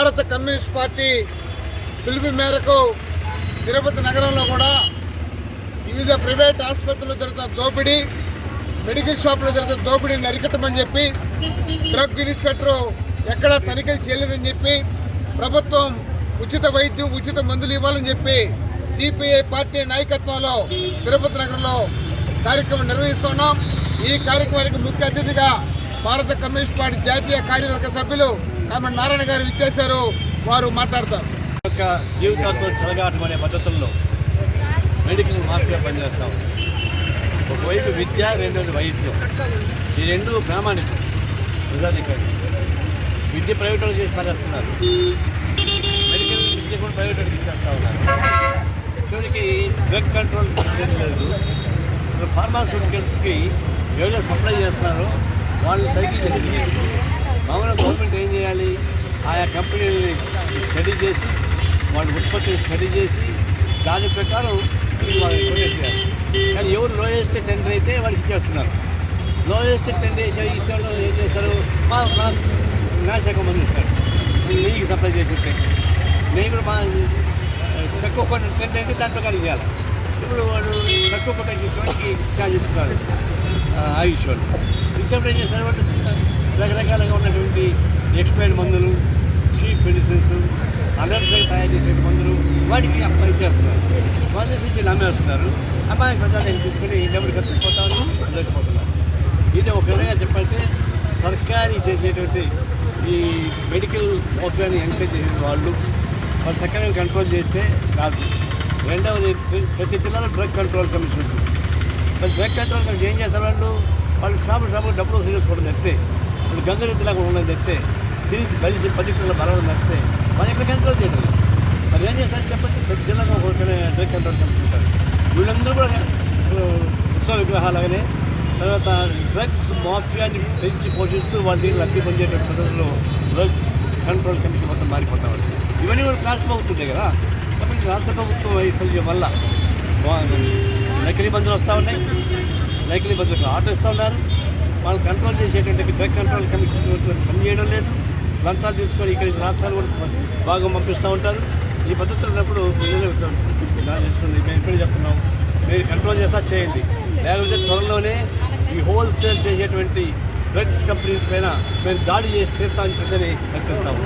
భారత communist party పిలుపు మేరకు తిరుపతి నగరంలో కూడా వివిధ ప్రైవేట్ ఆసుపత్రులు జరుగుతున్న దోపిడీ మెడికల్ షాపులో జరుగుతున్న దోపిడీని అరికట్టమని చెప్పి డ్రగ్ ఇన్స్పెక్టర్ ఎక్కడా తనిఖీలు చేయలేదని చెప్పి ప్రభుత్వం ఉచిత వైద్యం ఉచిత మందులు ఇవ్వాలని చెప్పి సిపిఐ పార్టీ నాయకత్వంలో తిరుపతి నగరంలో కార్యక్రమం నిర్వహిస్తున్నాం. ఈ కార్యక్రమానికి ముఖ్య అతిథిగా భారత కమ్యూనిస్ట్ పార్టీ జాతీయ కార్యవర్గ సభ్యులు కామె నారాయణ గారు ఇచ్చేశారు వారు మాట్లాడతారు. యొక్క జీవితాలతో చెలగాటం అనే పద్ధతుల్లో మెడికల్ మాఫియా పనిచేస్తాం. ఒకవైపు విద్య రెండోది వైద్యం. ఈ రెండు ప్రామాణికం. ప్రజాధికారి. విద్య ప్రైవేట్ చేసి పనిచేస్తున్నారు. మెడికల్ విద్య కూడా ప్రైవేట్ వాళ్ళకి ఇచ్చేస్తా ఉన్నారు. చివరికి డ్రగ్ కంట్రోల్ లేదు. ఇప్పుడు ఫార్మాస్యూటికల్స్కి ఎవరైనా సప్లై చేస్తున్నారో వాళ్ళు తగ్గి మామూలుగా గవర్నమెంట్ ఏం చేయాలి? ఆయా కంపెనీలని స్టడీ చేసి వాళ్ళ ఉత్పత్తిని స్టడీ చేసి దాని ప్రకారం ఇది కానీ ఎవరు లోయెస్ట్ టెండర్ అయితే వాళ్ళకి ఇచ్చేస్తున్నారు. లోయెస్ట్ టెండర్ వేసే ఇచ్చేవాళ్ళు ఏం చేస్తారు? మా మా న్యాయశాఖ మంది ఇస్తారు. నీకు సప్లై చేసి నేను కూడా మా తక్కువ కొట్ట టెండర్ అయితే దాని ప్రకారం చేయాలి. ఇప్పుడు వాడు తక్కువ కొట్ట వాడికి ఛార్జ్ ఇస్తున్నారు ఆయుష్ వాళ్ళు. ఇచ్చినప్పుడు ఏం చేస్తారు? వాళ్ళు రకరకాలుగా ఎక్స్పైర్డ్ మందులు చీప్ మెడిసిన్స్ అలర్జీ తయారు చేసే మందులు వాటికి అప్లై చేస్తున్నారు. వాళ్ళు నుంచి నమ్మేస్తున్నారు. అమ్మాయి ప్రజలు తీసుకుని డబ్బులు ఖర్చు పోతాను పోతున్నారు. ఇది ఒక విధంగా చెప్పాలంటే సర్కారీ చేసేటువంటి ఈ మెడికల్ మోసాన్ని ఎంకరేజ్ చేసే వాళ్ళు వాళ్ళు సక్రమంగా కంట్రోల్ చేస్తే కాదు. రెండవది ప్రతి జిల్లాలో డ్రగ్ కంట్రోల్ కమిషన్ ఉంటుంది. డ్రగ్ కంట్రోల్ కమిషన్ ఏం చేస్తారు వాళ్ళు? వాళ్ళు షాపు షాపు డబ్బులు వసూలు చేసుకోవడం తప్పితే ఇప్పుడు గంగరెద్దులా కూడా ఉన్నది తెస్తే తిరిగి కలిసి పది కిలోల బలం తెస్తే వాళ్ళు ఎక్కడ కంట్రోల్ చేయడం మరి ఏం చేస్తారు చెప్పండి? ప్రతి జిల్లాలో ఒక డ్రగ్ కంట్రోల్ చేసుకుంటారు వీళ్ళందరూ కూడా ఉత్సవ విగ్రహాలనే తర్వాత డ్రగ్స్ మాఫియాన్ని పెంచి పోషిస్తూ వాళ్ళని లబ్ధి పొందేటువంటి పద్ధతిలో డ్రగ్స్ కంట్రోల్ కమిషన్ మొత్తం మారిపోతా ఇవన్నీ కూడా రాష్ట్ర ప్రభుత్వం కదా? కాబట్టి రాష్ట్ర ప్రభుత్వం వైఫల్యం వల్ల నకిలీ బంధువులు వస్తూ ఉన్నాయి. నకిలీ మందులకు ఆటో ఇస్తూ ఉన్నారు. వాళ్ళు కంట్రోల్ చేసేటువంటి డ్రగ్ కంట్రోల్ కమిషన్ పనిచేయడం లేదు. లంచాలు తీసుకొని ఇక్కడ రాష్ట్రాలు కూడా బాగా పంపిస్తూ ఉంటారు. ఈ పద్ధతులు ఉన్నప్పుడు ప్రజలు చేస్తుంది మేము ఇక్కడ చెప్తున్నాం. మీరు కంట్రోల్ చేస్తా చేయండి. లేకపోతే త్వరలోనే ఈ హోల్సేల్ చేసేటువంటి డ్రగ్స్ కంపెనీస్ పైన మేము దాడి చేసి తీర్థాన్ని ప్రశ్న హెచ్చరిస్తాము.